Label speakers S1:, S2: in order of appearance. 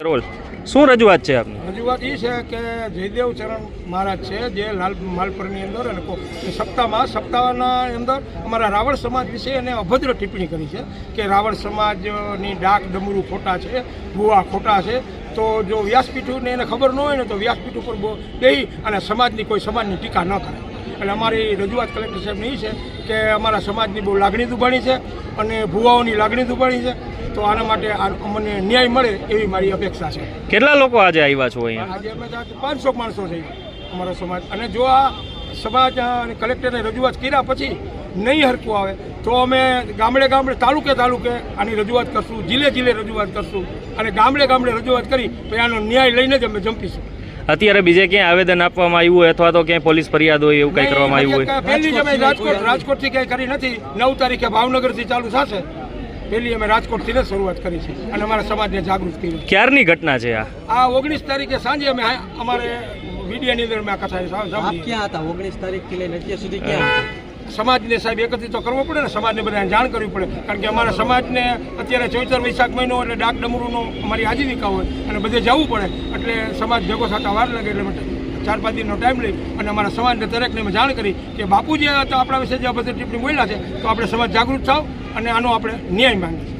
S1: Role. શું રજૂઆત છે આપની?
S2: રજૂઆત એ છે કે જયદેવ ચરણ મહારાજ છે, જે લાલ માલપુરની અંદર અને સપ્તાહમાં, સપ્તાહના અંદર અમારા રાવણ સમાજ વિશે એને અભદ્ર ટિપ્પણી કરી છે કે રાવણ સમાજની ડાક ડમરું ખોટા છે, ભૂવા ખોટા છે. તો જો વ્યાસપીઠને એને ખબર ન હોય ને તો વ્યાસપીઠ ઉપર બેહી અને સમાજની કોઈ સમાજની ટીકા ન કરે. એટલે અમારી રજૂઆત કલેક્ટર સાહેબની એ છે કે અમારા સમાજની બહુ લાગણી દુભાણી છે અને ભૂવાઓની લાગણી દુભાણી છે. તો આના માટે અમને ન્યાય મળે એવી મારી અપેક્ષા છે.
S1: કેટલા લોકો આજે આવ્યા છો અહીંયા?
S2: આજે અમે પાંચસો માણસો છે અમારો સમાજ. અને જો આ સમાજ અને કલેક્ટરને રજૂઆત કર્યા પછી નહીં હરકું આવે તો અમે ગામડે ગામડે તાલુકે તાલુકે આની રજૂઆત કરશું જિલ્લે જિલ્લે રજૂઆત કરશું. અને ગામડે ગામડે રજૂઆત કરી પછી આનો ન્યાય લઈને જ અમે જંપીશું.
S1: અત્યારે બીજે ક્યાંય આવેદન આપવામાં આવ્યું હોય અથવા તો ક્યાંય પોલીસ ફરિયાદ હોય એવું કંઈ કરવામાં આવ્યું હોય?
S2: પહેલી જ અમે રાજકોટ રાજકોટથી કંઈ કરી નથી. નવ તારીખે ભાવનગરથી ચાલુ થશે. પહેલી અમે રાજકોટથી જ શરૂઆત કરી છે અને અમારા સમાજને જાગૃત કર્યું
S1: ક્યારની ઘટના છે આ?
S2: આ ઓગણીસ તારીખે સાંજે અમે અમારે મીડિયાની અંદર અમે આ કથા
S3: ક્યાં હતા? ઓગણીસ તારીખથી લઈને અત્યાર સુધી ક્યાં હતા?
S2: સમાજને સાહેબ એકત્રિત તો કરવો પડે ને સમાજને બધાને જાણ કરવી પડે. કારણ કે અમારા સમાજને અત્યારે ચૌતર વૈશાખ મહિનો એટલે ડાક ડમરૂનો અમારી આજીવિકા હોય અને બધે જવું પડે. એટલે સમાજ ભેગો સાથે વાર લાગે એટલે માટે ચાર પાંચ દિનનો ટાઈમ લઈ અને અમારા સમાજને દરેકને મેં જાણ કરી કે બાપુ જે હતા આપણા વિશે જે બધી ટિપ્પણી બોલ્યા છે તો આપણે સમાજ જાગૃત થાવ. અને આનો આપણે ન્યાય માંગીએ